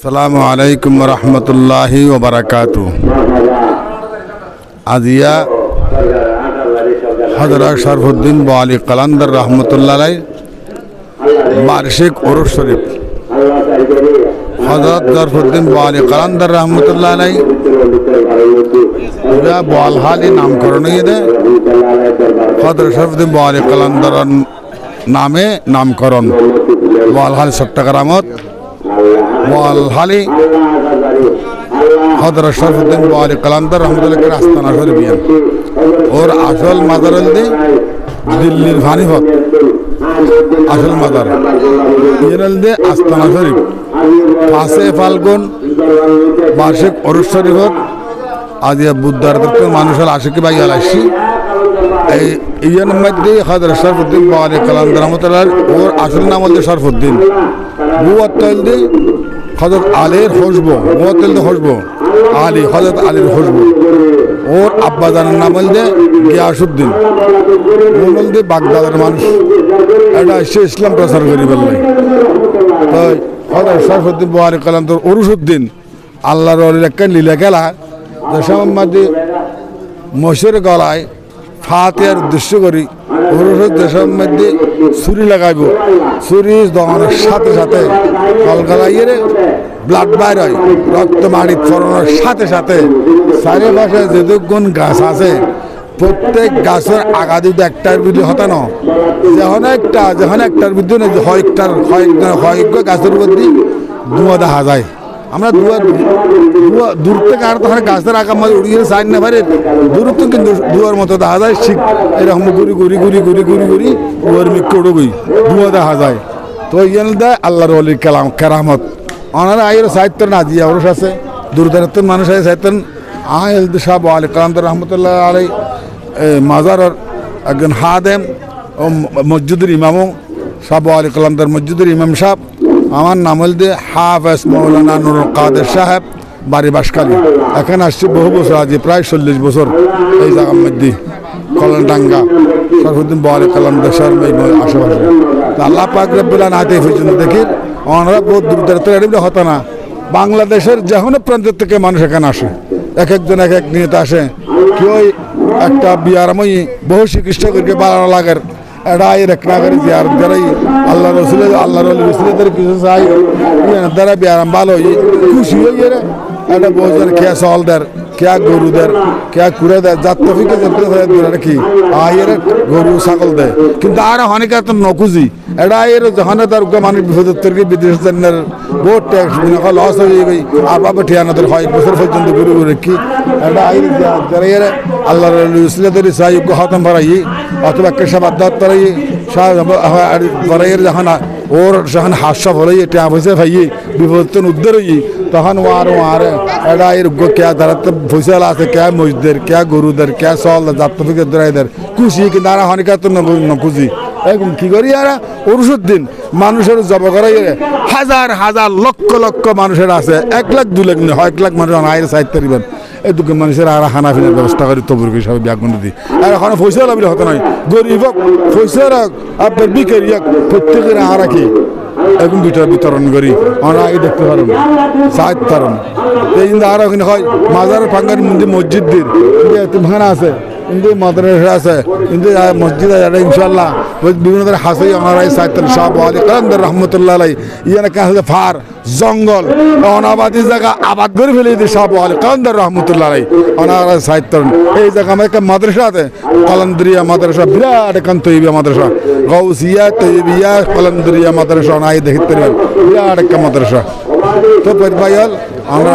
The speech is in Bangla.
আসসালামু আলাইকুম রহমতুল্লাহি ওবরাকাতু আজিয়া হজরত শরফুদ্দিন বালি কালান্দর রহমতুল্লাহ বার্ষিক উরুস শরীফ। হজরত শরফুদ্দিন বালি কালান্দর রহমতুল্লাহ বলহালি নামকরণ হজরত শরফুদ্দিন বালি কালান্দর নামে নামকরণ। বলহালি চট্টগ্রামত বলহালি হজরত শরফুদ্দিন বালি কালান্দর রহমতুল্লাহ আস্তানা শরীফ ইয়ান ওর আসল মাজার হলদি দিল্লির ভানিভত আসল মাজার ইয়েন হলদি আস্তানা শরীফ। পাঁচে ফাল্গুন বার্ষিক অরুষ শরীফত আজ বুদ্ধার মানুষের আশিকি বাই আসছি এই ইয়ান মধ্যে হজরত শরফুদ্দিন বালি কালান্দর রহমতুল্লাহ ওর আসল নাম হলদি শরফুদ্দিন। দি হজরত আলীর বুয়াত্তল দি খুশবু, আলী হজরত আলীর খুশবু। ওর আব্বা জানার নাম হল যে গিয়াসুদ্দিন বল যে বাগদাদের মানুষ। এটা এসে ইসলাম প্রচার করি বললে। তাই হজরত শরফুদ্দিন বুহারি তোর অরুসুদ্দিন আল্লাহর একটা লীলা খেলা দশম মাঝে মসের গলায় ফাতিয়ার উদ্দেশ্য করি পুরুষের দেশের মধ্যে ছুরি লাগাইব। ছুরি দমানোর সাথে সাথে কলকালাইয়ে ব্লাড বাইর হয়, রক্ত মাড়ি ফরানোর সাথে সাথে। চারিপাশে যেটুকুন গাছ আছে, প্রত্যেক গাছের আগা যদি একটার বিধি হতানো যখন একটা যখন একটার বিধি হয়েকটার হয়েক গাছের মধ্যে ধোঁয়া দেখা যায়। আমরা দুয়া দুয়া দূর থেকে আর তখন গাছের আগাম মাঝে উড়িয়ে সাইন না পারে দূরত্ব কিন্তু দুয়ার মতো দেখা যায়, শিখ এরকম গুড়ি ঘুরি ঘুরি ঘুরি ঘুরি ঘুরি ওর মিক্কড় গই, দুয়া দেখা যায়। তো ইয়ান দেয় আল্লাহর অলির কালাম কেরামত। ওনারা আইয়ের সাহিত্য না দিয়ে ওর আছে দূর দূরাত্মের মানুষ আছে সাহিত্য আহ এলদি সাহেব আলী কালাম রহমতুল্লাহ আলাই মাজারের একজন হাদেম ও মসজিদের ইমামও, সাহেব আলী কালামদার মসজিদের ইমাম সাহেব। আমার নাম হল দিয়ে হাফেজ মৌলানা নুরুল কাদের সাহেব, বাড়ি বাসকালী এখানে আসছি বহু বছর, আজি প্রায় চল্লিশ বছর এই জায়গার মধ্যে। কলনডাঙ্গা সরফুদ্দিন বহারি দেশের আশেপাশে। আল্লাহ পাক রব্বুল্লাহ নাতে পর্যন্ত দেখি ওনারা বহুত দূর দূরান্ত এরকম হতো না। বাংলাদেশের যে কোনো প্রান্তের থেকে মানুষ এখানে আসে। এক একজন এক এক নিয়তে আসে। কেউ একটা বিয়ারময়ী বহু চিকিৎসা করে বাড়ানো লাগার এড়াই রক্ষা করে জিয়ারত করাই আল্লাহ রসুল আল্লাহ রসুলের কিছু চাই দ্বারা বিয়ারাম ভালো খুশি হই রে, এটা বহুজন খেয়া সল দের কেয়া গরু দের কেয়া কুড়ে দেয় যাত্রা ফিকে দূরে রাখি। আয়ের গরু ছাগল দেয়। কিন্তু আর অনেকে তো নকুজি। এটা এর যখন তার মানুষ বিপদত্তর বিদেশ জনের বহুত ট্যাক্স লস হয়ে গই। আর বাবা ঠিয়ানাদের হয় বছর পর্যন্ত গরু গরু রেখি এটা আইর যারা এর আল্লাহ সাহিব হতম ভরাই অথবা কেশব আদাত করাই করাইয়ের যখন ওর যখন হাস্য ভরাই এটা পয়সা ভাই বিপদত্তন উদ্ধার হই তখন ওয়ার ওয়ার এটা এর কেয়া তারা তো ফসল আছে কেয়া মসজিদের কেয়া গরুদের কেয়া সল থেকে দরাইদের, খুশি কিন্তু অনেকে তো নখুশি এখন কি করি আর ওষুধ দিন মানুষের জব করাই হাজার হাজার, লক্ষ লক্ষ মানুষের আছে। এক লাখ, দু লাখ হয় এক লাখ মানুষ আয়ের সাহিত্য দিবেন। এই মানুষের আর খানা ফিনার ব্যবস্থা করি তবুর হিসাবে ব্যাগুন দিই। আর এখন পয়সা লাভিলে হতো নয় গরিব হোক, পয়সা রাখ, আপনার বিকেরি হোক প্রত্যেকের আর রাখি এখন দুইটা বিতরণ করি। আমরা আগে দেখতে পারেন সাহায্য পারেন এই কিন্তু আর ওখানে হয় মাজার ফাঙ্গার মন্দির মসজিদ দিন। আছে। কিন্তু মাদ্রাসা আছে। কিন্তু মসজিদ আছে ইনশাল্লাহ বিভিন্ন ধরনের হাসি আমার এই সাহিত্য সব আলী কালামদার রহমতুল্লাহ আলাই ইয়ানে কেন হচ্ছে ফার, জঙ্গল, অনাবাদী জায়গা আবাদ করে ফেলে দিই সব আলী কালামদার রহমতুল্লাহ আলাই অনার সাহিত্য এই জায়গা আমার একটা মাদ্রাসা আছে। কলন্দরিয়া মাদ্রাসা, বিরাট এখান তৈবিয়া মাদ্রাসা। গৌসিয়া তৈবিয়া কলন্দরিয়া মাদ্রাসা, অনাই দেখতে পারবেন। বিরাট একটা মাদ্রাসা। তো ভাই আমরা